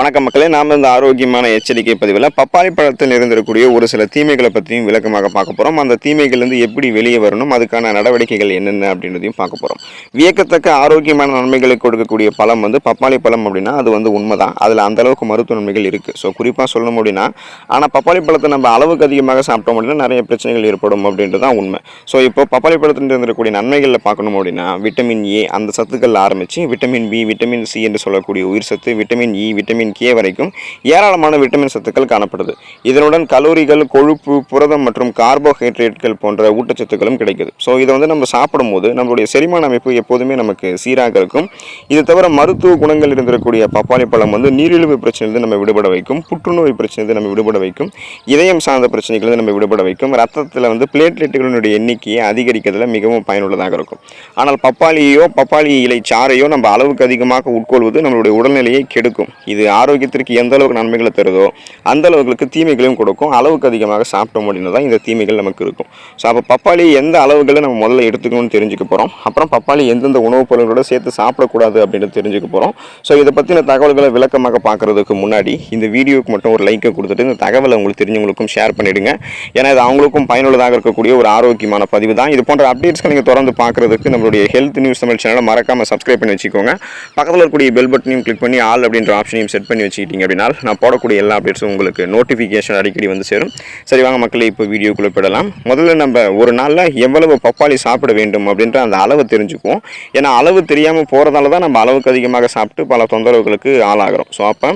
வணக்கம் மக்களே நாம் இந்த ஆரோக்கியமான எச்சரிக்கை பதிவில் பப்பாளி பழத்தில் இருந்திருக்கக்கூடிய ஒரு சில தீமைகளை பற்றியும் விளக்கமாக பார்க்க போகிறோம் அந்த தீமைகள்லேருந்து எப்படி வெளியே வரணும் அதுக்கான நடவடிக்கைகள் என்னென்ன அப்படின்றதையும் பார்க்க போகிறோம் வியக்கத்தக்க ஆரோக்கியமான நன்மைகளை கொடுக்கக்கூடிய பழம் வந்து பப்பாளி பழம் அப்படின்னா அது வந்து உண்மை தான் அதில் அந்தளவுக்கு மருத்துவ நன்மைகள் இருக்குது ஸோ குறிப்பாக சொல்லணும் அப்படின்னா ஆனால் பப்பாளி பழத்தை நம்ம அளவுக்கு அதிகமாக சாப்பிட்டோம் அப்படின்னா நிறைய பிரச்சனைகள் ஏற்படும் அப்படின்றது தான் உண்மை. ஸோ இப்போ பப்பாளி பழத்தில் இருந்திருக்கக்கூடிய நன்மைகளில் பார்க்கணும் அப்படின்னா விட்டமின் ஏ அந்த சத்துக்கள் ஆரம்பித்து விட்டமின் பி விட்டமின் சி என்று சொல்லக்கூடிய உயிர் சத்து விட்டமின் இ விட்டமின் கே வரைக்கும் ஏராளமான விட்டமின் சத்துக்கள் காணப்படுது. இதனுடன் கலோரிகள் கொழுப்பு புரதம் மற்றும் கார்போஹைட்ரேட்கள் போன்ற ஊட்டச்சத்துக்களும் கிடைக்குது. ஸோ இதை வந்து நம்ம சாப்பிடும்போது நம்மளுடைய செரிமான அமைப்பு எப்போதுமே நமக்கு சீராக இருக்கும். இது தவிர மருத்துவ குணங்கள் இருந்திருக்கக்கூடிய பப்பாளி பழம் வந்து நீரிழிவு பிரச்சனையிலிருந்து நம்ம விடுபட வைக்கும். புற்றுநோய் பிரச்சனையிலிருந்து நம்ம விடுபட வைக்கும். இதயம் சார்ந்த பிரச்சனைகளிலிருந்து நம்ம விடுபட வைக்கும். ரத்தத்தில் வந்து பிளேட்லெட்டுகளினுடைய எண்ணிக்கையை அதிகரிக்கிறதுல மிகவும் பயனுள்ளதாக இருக்கும். ஆனால் பப்பாளியோ பப்பாளி இலை சாறையோ நம்ம அளவுக்கு அதிகமாக உட்கொள்வது நம்மளுடைய உடல்நிலையை கெடுக்கும். இது ஆரோக்கியத்திற்கு எந்த அளவுக்கு நன்மைகளை தருதோ அந்த அளவுக்கு தீமைகளையும் கொடுக்கும். அளவுக்கு அதிகமாக சாப்பிட்டோம் அப்படின்னா தான் இந்த தீமைகள் நமக்கு இருக்கும். ஸோ அப்போ பப்பாளி எந்த அளவுகளை நம்ம முதல்ல எடுத்துக்கணும்னு தெரிஞ்சுக்க போகிறோம் அப்புறம் பப்பாளி எந்தெந்த உணவுப் பொருள்களோட சேர்த்து சாப்பிடக்கூடாது அப்படின்னு தெரிஞ்சுக்க போகிறோம் ஸோ இதை பற்றின தகவல்களை விளக்கமாக பார்க்குறதுக்கு முன்னாடி இந்த வீடியோவுக்கு மட்டும் ஒரு லைக்கை கொடுத்துட்டு இந்த தகவலை உங்களுக்கு தெரிஞ்சவங்களுக்கும் ஷேர் பண்ணிவிடுங்க ஏன்னா இது அவங்களுக்கும் பயனுள்ளதாக இருக்கக்கூடிய ஒரு ஆரோக்கியமான பதிவு தான். இது போன்ற அப்டேட்ஸ்களை நீங்கள் தொடர்ந்து பார்க்குறதுக்கு நம்மளுடைய ஹெல்த் நியூஸ் தமிழ் சேனலை மறக்காமல் சப்ஸ்கிரைப் பண்ணி வச்சுக்கோங்க. பக்கத்தில் இருக்கக்கூடிய பெல் பட்டனையும் கிளிக் பண்ணி ஆல் அப்படின்ற ஆப்ஷனையும் செட் பண்ணி வச்சுக்கிட்டீங்க அப்படின்னா நான் போடக்கூடிய எல்லா அப்டேட்ஸும் உங்களுக்கு நோட்டிஃபிகேஷன் அடிக்கடி வந்து சேரும். சரி வாங்க மக்களே இப்போ வீடியோக்குள்ளே போயிடலாம். முதல்ல நம்ம ஒரு நாளில் எவ்வளவு பப்பாளி சாப்பிட வேண்டும் அப்படின்ற அந்த அளவை தெரிஞ்சுக்குவோம். ஏன்னா அளவு தெரியாமல் போகிறதால தான் நம்ம அளவுக்கு அதிகமாக சாப்பிட்டு பல தொந்தரவுகளுக்கு ஆளாகிறோம். ஸோ அப்போ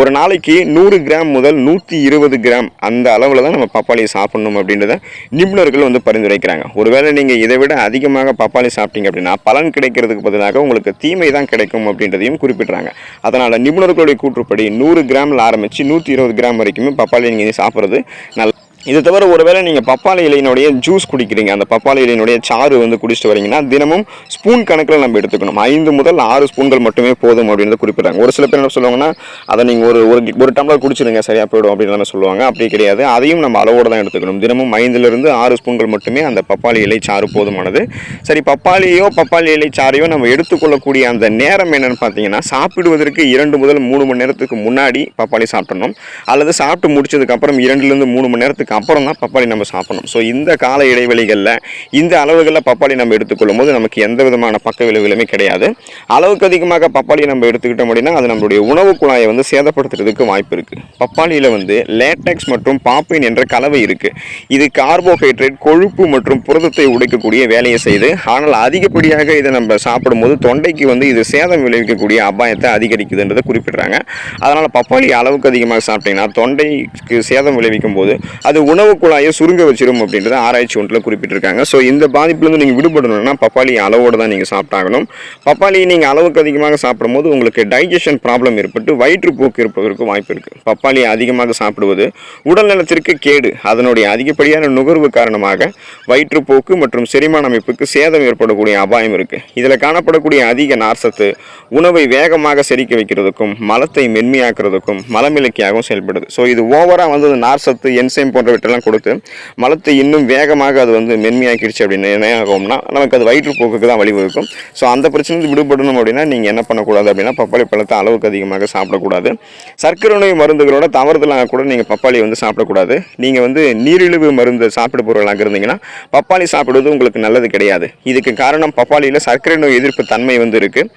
ஒரு நாளைக்கு நூறு கிராம் முதல் நூற்றி இருபது கிராம் அந்த அளவில் தான் நம்ம பப்பாளியை சாப்பிடணும் அப்படின்றத நிபுணர்கள் வந்து பரிந்துரைக்கிறாங்க. ஒருவேளை நீங்கள் இதை விட அதிகமாக பப்பாளி சாப்பிட்டீங்க அப்படின்னா பலன் கிடைக்கிறதுக்கு பதிலாக உங்களுக்கு தீமை தான் கிடைக்கும் அப்படின்றதையும் குறிப்பிட்றாங்க. அதனால் நிபுணர்களுடைய கூற்றுப்படி நூறு கிராமில் ஆரம்பித்து நூற்றி இருபது கிராம் வரைக்குமே பப்பாளி நீங்கள் சாப்பிட்றது நல்ல இது தவிர ஒருவேளை நீங்கள் பப்பாளி இலையினுடைய ஜூஸ் குடிக்கிறீங்க. அந்த பப்பாளி இலையினுடைய சாறு வந்து குடிச்சிட்டு வரீங்கன்னா தினமும் ஸ்பூன் கணக்கில் நம்ம எடுத்துக்கணும். ஐந்து முதல் ஆறு ஸ்பூன்கள் மட்டுமே போதும் அப்படின்னு குறிப்பிட்றாங்க. ஒரு சில பேர் என்ன சொல்லுவாங்கன்னா அதை நீங்கள் ஒரு ஒரு ஒரு டம்ளர் குடிச்சிருங்க சரியாக போயிடும் அப்படின்னு சொல்லுவாங்க. அப்படி கிடையாது. அதையும் நம்ம அளவோடு தான் எடுத்துக்கணும். தினமும் ஐந்துலேருந்து ஆறு ஸ்பூன்கள் மட்டுமே அந்த பப்பாளி இலை சாறு போதுமானது. சரி பப்பாளியோ பப்பாளி இலை சாறையோ நம்ம எடுத்துக்கொள்ளக்கூடிய அந்த நேரம் என்னென்னு பார்த்தீங்கன்னா சாப்பிடுவதற்கு இரண்டு முதல் மூணு மணி நேரத்துக்கு முன்னாடி பப்பாளி சாப்பிடணும். அல்லது சாப்பிட்டு முடிச்சதுக்கப்புறம் இரண்டுலேருந்து மூணு மணி நேரத்துக்கு அப்புறம் தான் பப்பாளி நம்ம சாப்பிடணும். ஸோ இந்த கால இடைவெளிகளில் இந்த அளவுகளில் பப்பாளி நம்ம எடுத்துக்கொள்ளும் போது நமக்கு எந்த விதமான பக்க விளைவுகளுமே கிடையாது. அளவுக்கு அதிகமாக பப்பாளி நம்ம எடுத்துக்கிட்டோம் அப்படின்னா அது நம்மளுடைய உணவு குழாயை வந்து சேதப்படுத்துறதுக்கு வாய்ப்பு இருக்குது பப்பாளியில் வந்து லேட்டக்ஸ் மற்றும் பாப்பின் என்ற கலவை இருக்குது இது கார்போஹைட்ரேட் கொழுப்பு மற்றும் புரதத்தை உடைக்கக்கூடிய வேலையை செய்து ஆனால் அதிகப்படியாக இதை நம்ம சாப்பிடும்போது தொண்டைக்கு வந்து இது சேதம் விளைவிக்கக்கூடிய அபாயத்தை அதிகரிக்குதுன்றதை குறிப்பிடுறாங்க. அதனால் பப்பாளி அளவுக்கு அதிகமாக சாப்பிட்டீங்கன்னா தொண்டைக்கு சேதம் விளைவிக்கும் போது அது உணவு குழாயை சுருங்க வச்சிடும் அப்படின்றத ஆராய்ச்சி ஒன்றில் குறிப்பிட்டிருக்காங்க. ஸோ இந்த பாதிப்புலேருந்து நீங்கள் விடுபடணும்னா பப்பாளி அளவோடு தான் நீங்கள் சாப்பிட்டாகணும். பப்பாளியை நீங்கள் அளவுக்கு அதிகமாக சாப்பிடும்போது உங்களுக்கு டைஜஷன் ப்ராப்ளம் ஏற்பட்டு வயிற்றுப்போக்கு இருப்பதற்கு வாய்ப்பு இருக்குது பப்பாளி அதிகமாக சாப்பிடுவது உடல் நலத்திற்கு கேடு. அதனுடைய அதிகப்படியான நுகர்வு காரணமாக வயிற்றுப்போக்கு மற்றும் செரிமான அமைப்புக்கு சேதம் ஏற்படக்கூடிய அபாயம் இருக்குது இதில் காணப்படக்கூடிய அதிக நார்சத்து உணவை வேகமாக செரிக்க வைக்கிறதுக்கும் மலத்தை மென்மையாக்குறதுக்கும் மலமிலக்கியாகவும் செயல்படுது. ஸோ இது ஓவராக வந்து நார்சத்து என்சைம் போன்ற விட்டெல்லாம் கொடுத்து மலத்தை இன்னும் வேகமாக அது வந்து மென்மையாக்கிடுச்சு அப்படின்னு என்ன ஆகும்னா நமக்கு அது வயிற்றுப்போக்குக்கு தான் வழிவகுக்கும். ஸோ அந்த பிரச்சனை விடுபடணும் அப்படின்னா நீங்கள் என்ன பண்ணக்கூடாது அப்படின்னா பப்பாளி பழத்தை அளவுக்கு அதிகமாக சாப்பிடக்கூடாது. சர்க்கரை நோய் மருந்துகளோட தவறுதலாக கூட நீங்கள் பப்பாளி வந்து சாப்பிடக்கூடாது. நீங்கள் வந்து நீரிழிவு மருந்து சாப்பிட பொருளாக இருந்தீங்கன்னா பப்பாளி சாப்பிடுவது உங்களுக்கு நல்லது கிடையாது. இதுக்கு காரணம் பப்பாளியில் சர்க்கரை நோய் எதிர்ப்பு தன்மை வந்து இருக்குது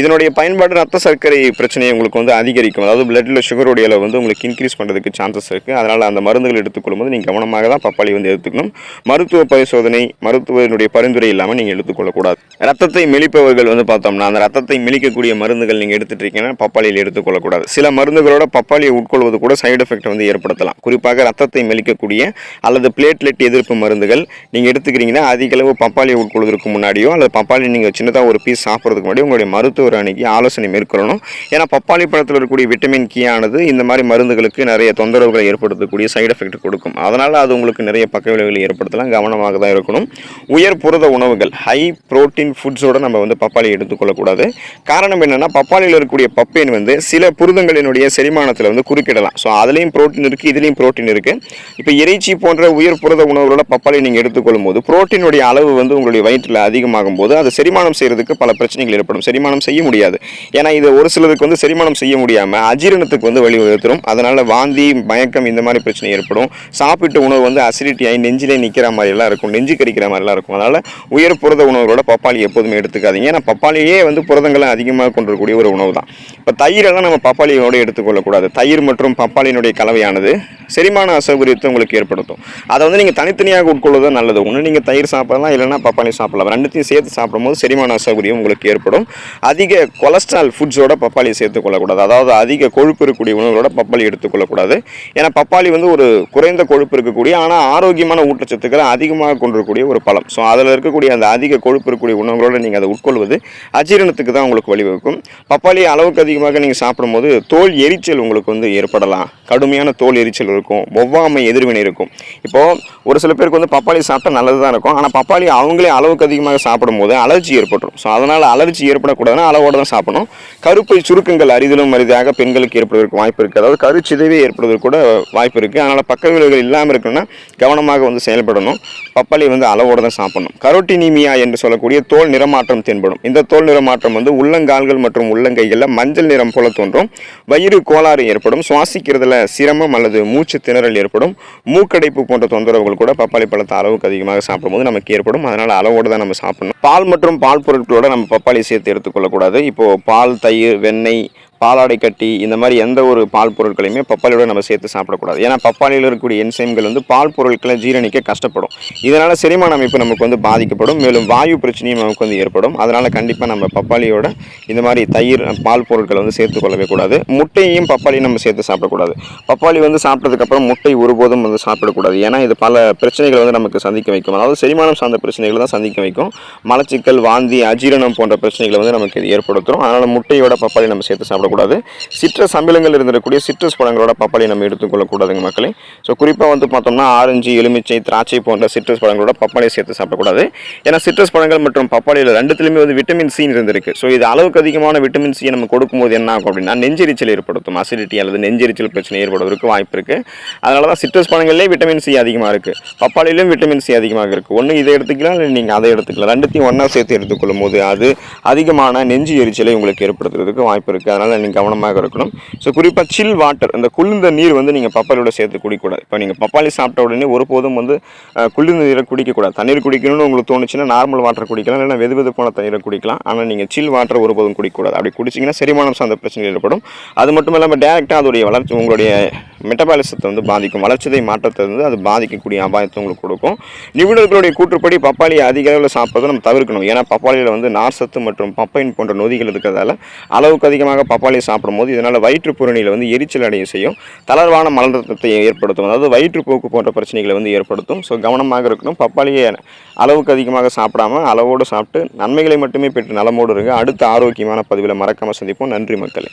இதனுடைய பயன்பாடு ரத்த சர்க்கரை பிரச்சனையை உங்களுக்கு வந்து அதிகரிக்கும். அதாவது பிளட்டில் சுகருடைய அளவு வந்து உங்களுக்கு இன்க்ரீஸ் பண்ணுறதுக்கு சான்சஸ் இருக்குது அதனால் அந்த மருந்துகள் எடுத்துக்கொள்ளும்போது நீங்கள் கவனமாக தான் பப்பாளி வந்து எடுத்துக்கணும். மருத்துவ பரிசோதனை மருத்துவனுடைய பரிந்துரை இல்லாமல் நீங்கள் எடுத்துக்கொள்ளக்கூடாது. ரத்தத்தை மெலிப்பவர்கள் வந்து பார்த்தோம்னா அந்த ரத்தத்தை மெலிக்கக்கூடிய மருந்துகள் நீங்கள் எடுத்துகிட்டு இருக்கீங்கன்னா பப்பாளியில் எடுத்துக்கொள்ளக்கூடாது. சில மருந்துகளோட பப்பாளியை உட்கொள்வது கூட சைடு எஃபெக்ட் வந்து ஏற்படுத்தலாம். குறிப்பாக ரத்தத்தை மெலிக்கக்கூடிய அல்லது பிளேட்லெட் எதிர்ப்பு மருந்துகள் நீங்கள் எடுத்துக்கிறீங்கன்னா அதிகளவு பப்பாளியை உட்கொள்வதற்கு முன்னாடியோ அல்லது பப்பாளி நீங்கள் சின்னதாக ஒரு பீஸ் சாப்பிட்றதுக்கு முன்னாடி உங்களுடைய மருத்துவ மருத்துவர் அணுகி ஆலோசனை மேற்கொள்ளணும். ஏன்னா பப்பாளி பழத்தில் இருக்கக்கூடிய விட்டமின் கே ஆனது இந்த மாதிரி மருந்துகளுக்கு நிறைய தொந்தரவுகளை ஏற்படுத்தக்கூடிய சைடு எஃபெக்ட் கொடுக்கும். அதனால் அது உங்களுக்கு நிறைய பக்க விளைவுகளை ஏற்படுத்தலாம். கவனமாக தான் இருக்கணும். உயர் புரத உணவுகள் ஹை புரோட்டீன் ஃபுட்ஸோடு நம்ம வந்து பப்பாளி எடுத்துக்கொள்ளக்கூடாது. காரணம் என்னென்னா பப்பாளியில் இருக்கக்கூடிய பப்பேன் வந்து சில புரதங்களினுடைய செரிமானத்தில் வந்து குறுக்கிடலாம். ஸோ அதுலேயும் புரோட்டீன் இருக்குது இதுலேயும் புரோட்டீன் இருக்குது இப்போ இறைச்சி போன்ற உயர் புரத உணவுகளோட பப்பாளி நீங்கள் எடுத்துக்கொள்ளும் போது புரோட்டீனுடைய அளவு வந்து உங்களுடைய வயிற்றில் அதிகமாகும் போது அது செரிமானம் செய்கிறதுக்கு பல பிரச்சனைகள் ஏற்படும். செரிமானம் செய்ய செய்ய முடியாது. ஏன்னா இது ஒரு சிலருக்கு வந்து செரிமானம் செய்ய முடியாமல் அஜீரணத்துக்கு வந்து வழிவகுத்துரும் அதனால் வாந்தி மயக்கம் இந்த மாதிரி பிரச்சனை ஏற்படும். சாப்பிட்ட உணவு வந்து அசிடிட்டி ஆகி நெஞ்சிலே நிற்கிற மாதிரிலாம் இருக்கும். நெஞ்சு கறிக்கிற மாதிரிலாம் இருக்கும். அதனால் உயர் புரத உணவுகளோட பப்பாளி எப்போதுமே எடுத்துக்காதீங்க. ஏன்னா பப்பாளியே வந்து புரதங்களை அதிகமாக கொண்டிருக்கக்கூடிய ஒரு உணவு தான். இப்போ தயிரெல்லாம் நம்ம பப்பாளியோடு எடுத்துக்கொள்ளக்கூடாது. தயிர் மற்றும் பப்பாளியினுடைய கலவையானது செரிமான அசௌகரியத்தை உங்களுக்கு ஏற்படுத்தும். அதை வந்து நீங்கள் தனித்தனியாக உட்கொள்வது நல்லது. ஒன்று நீங்கள் தயிர் சாப்பிடலாம் இல்லைன்னா பப்பாளி சாப்பிடலாம். ரெண்டுத்தையும் சேர்த்து சாப்பிடும்போது செரிமான அசௌகரியம் உங்களுக்கு ஏற்படும். அதிக அதிக கொலஸ்ட்ரால் ஃபுட்ஸோட பப்பாளி சேர்த்துக்கொள்ளக்கூடாது. அதாவது அதிக கொழுப்பு இருக்கக்கூடிய உணவுகளோட பப்பாளி எடுத்துக்கொள்ளக்கூடாது. ஏன்னா பப்பாளி வந்து ஒரு குறைந்த கொழுப்பு இருக்கக்கூடிய ஆனால் ஆரோக்கியமான ஊட்டச்சத்துக்களை அதிகமாக கொண்டிருக்கக்கூடிய ஒரு பழம். ஸோ அதில் இருக்கக்கூடிய அந்த அதிக கொழுப்பு இருக்கக்கூடிய உணவுகளோட நீங்கள் அதை உட்கொள்வது அஜீரணத்துக்கு தான் உங்களுக்கு வழிவகுக்கும். பப்பாளி அளவுக்கு அதிகமாக நீங்கள் சாப்பிடும்போது தோல் எரிச்சல் உங்களுக்கு வந்து ஏற்படலாம். கடுமையான தோல் எரிச்சல் இருக்கும். ஒவ்வாமை எதிர்வினை இருக்கும். இப்போது ஒரு சில பேருக்கு வந்து பப்பாளி சாப்பிட்டா நல்லது தான் இருக்கும். ஆனால் பப்பாளி அவங்களே அளவுக்கு அதிகமாக சாப்பிடும்போது அலர்ஜி ஏற்பட்டுரும். ஸோ அதனால் அலர்ஜி ஏற்படக்கூடாதுன்னா அளவோடு தான் சாப்பிடணும். கருப்பை சுருக்கங்கள் அரிதிலும் அரிதாக பெண்களுக்கு ஏற்படுவதற்கு வாய்ப்பு இருக்குது அதாவது கருச்சிதைவே ஏற்படுவதற்கு கூட வாய்ப்பு இருக்குது அதனால் பக்க விளைவுகள் இல்லாமல் இருக்கணும்னா கவனமாக வந்து செயல்படணும். பப்பாளி வந்து அளவோடு தான் சாப்பிடணும். கரோட்டினிமியா என்று சொல்லக்கூடிய தோல் நிறமாற்றம் தென்படும். இந்த தோல் நிறமாற்றம் வந்து உள்ளங்கால்கள் மற்றும் உள்ளங்கைகளில் மஞ்சள் நிறம் போல தோன்றும். வயிறு கோளாறு ஏற்படும். சுவாசிக்கிறதுல சிரமம் அல்லது மூச்சு திணறல் ஏற்படும். மூக்கடைப்பு போன்ற தொந்தரவுகள் கூட பப்பாளி பழத்தை அளவுக்கு அதிகமாக சாப்பிடும்போது நமக்கு ஏற்படும். அதனால் அளவோடு தான் நம்ம சாப்பிடணும். பால் மற்றும் பால் பொருட்களோட நம்ம பப்பாளி சேர்த்து எடுத்துக்கொள்ளக்கூடாது. இப்போது பால் தயிர் வெண்ணெய் பாலாடை கட்டி இந்த மாதிரி எந்த ஒரு பால் பொருட்களையுமே பப்பாளியோட நம்ம சேர்த்து சாப்பிடக்கூடாது. ஏன்னா பப்பாளியில் இருக்கக்கூடிய என்சைம்கள் வந்து பால் பொருட்களை ஜீரணிக்க கஷ்டப்படும். இதனால் செரிமான அமைப்பு நமக்கு வந்து பாதிக்கப்படும். மேலும் வாயு பிரச்சனையும் நமக்கு வந்து ஏற்படும். அதனால் கண்டிப்பாக நம்ம பப்பாளியோட இந்த மாதிரி தயிர் பால் பொருட்களை வந்து சேர்த்து கொள்ளவே கூடாது. முட்டையையும் பப்பாளியும் நம்ம சேர்த்து சாப்பிடக்கூடாது. பப்பாளி வந்து சாப்பிட்டதுக்கப்புறம் முட்டை ஒருபோதும் வந்து சாப்பிடக்கூடாது. ஏன்னா இது பல பிரச்சனைகள் வந்து நமக்கு சந்திக்க வைக்கும். அதாவது செரிமானம் சார்ந்த பிரச்சனைகளை தான் சந்திக்க வைக்கும். மலச்சிக்கல் வாந்தி அஜீரணம் போன்ற பிரச்சனைகளை வந்து நமக்கு இது ஏற்படுத்தும். அதனால் முட்டையோட பப்பாளி நம்ம சேர்த்து சாப்பிடக்கூடாது. சிட்ரஸ் அமிலங்கள் இருந்திருக்கக்கூடிய சிட்ரஸ் பழங்களோட பப்பாளி நம்ம எடுத்துக்கொள்ளக்கூடாதுங்க மக்களே. ஸோ குறிப்பாக வந்து பார்த்தோம்னா ஆரஞ்சு எலுமிச்சை திராட்சை போன்ற சிட்ரஸ் பழங்களோட பப்பாளியை சேர்த்து சாப்பிடக்கூடாது. ஏன்னா சிட்ரஸ் பழங்கள் மற்றும் பப்பாளியில் ரெண்டுத்துலையுமே வந்து விட்டமின் சி இருந்திருக்கு. ஸோ இது அளவுக்கு அதிகமான விட்டமின் சி நம்ம கொடுக்கும்போது என்ன ஆகும் அப்படின்னா நெஞ்செரிச்சல் ஏற்படுத்தும். அசிடிட்டி அல்லது நெஞ்செரிச்சல் பிரச்சனை ஏற்படுவதற்கு வாய்ப்பு இருக்குது அதனால தான் சிட்ரஸ் பழங்கள்லேயே விட்டமின் சி அதிகமாக இருக்குது பப்பாளியிலும் விட்டமின் சி அதிகமாக இருக்குது ஒன்று இதை எடுத்துக்கலாம் இல்லை நீங்கள் அதை எடுத்துக்கலாம். ரெண்டுத்தையும் ஒன்றா சேர்த்து எடுத்துக்கொள்ளும் போது அது அதிகமான நெஞ்சு எரிச்சலை உங்களுக்கு ஏற்படுத்துறதுக்கு வாய்ப்பு இருக்குது அதனால் நீங்கள் கவனமாக இருக்கணும். ஸோ குறிப்பாக சில் வாட்டர் இந்த குளிர்ந்த நீர் வந்து நீங்கள் பப்பாளியோட சேர்த்து குடிக்கக்கூடாது. இப்போ நீங்கள் பப்பாளி சாப்பிட்ட உடனே ஒருபோதும் வந்து குளிர்ந்த நீரை குடிக்கக்கூடாது. தண்ணீர் குடிக்கணும்னு உங்களுக்கு தோணுச்சுன்னா நார்மல் வாட்டர் குடிக்கலாம் இல்லைன்னா வெது வெதுப்பான தண்ணீரை குடிக்கலாம். ஆனால் நீங்கள் சில் வாட்டர் ஒருபோதும் குடிக்கக்கூடாது. அப்படி குடிச்சிங்கன்னா செரிமானம் சார்ந்த பிரச்சனை ஏற்படும். அது மட்டும் இல்லாமல் டேரெக்டாக அதோடைய வளர்ச்சி உங்களுடைய மெட்டபாலிசத்தை வந்து பாதிக்கும். வளர்ச்சிதை மாற்றத்தை வந்து அது பாதிக்கக்கூடிய அபாயத்தை உங்களுக்கு கொடுக்கும். நிபுணர்களுடைய கூற்றுப்படி பப்பாளியை அதிக அளவில் சாப்பிட்றதை நம்ம தவிர்க்கணும். ஏன்னா பப்பாளியில் வந்து நார்சத்து மற்றும் பப்பைன் போன்ற நொதிகள் இருக்கிறதால அளவுக்கு அதிகமாக பப்பாளி சாப்பிடும்போது இதனால் வயிற்றுப்புறணியில் வந்து எரிச்சல் அடைய செய்யும். தளர்வான மலரத்தத்தை ஏற்படுத்தும். அதாவது வயிற்றுப்போக்கு போன்ற பிரச்சனைகளை வந்து ஏற்படுத்தும். ஸோ கவனமாக இருக்கணும். பப்பாளியை அளவுக்கு அதிகமாக சாப்பிடாம அளவோடு சாப்பிட்டு நன்மைகளை மட்டுமே பெற்று நலமோடு இருங்க. அடுத்த ஆரோக்கியமான பதிவில் மறக்காமல் சந்திப்போம். நன்றி மக்களே.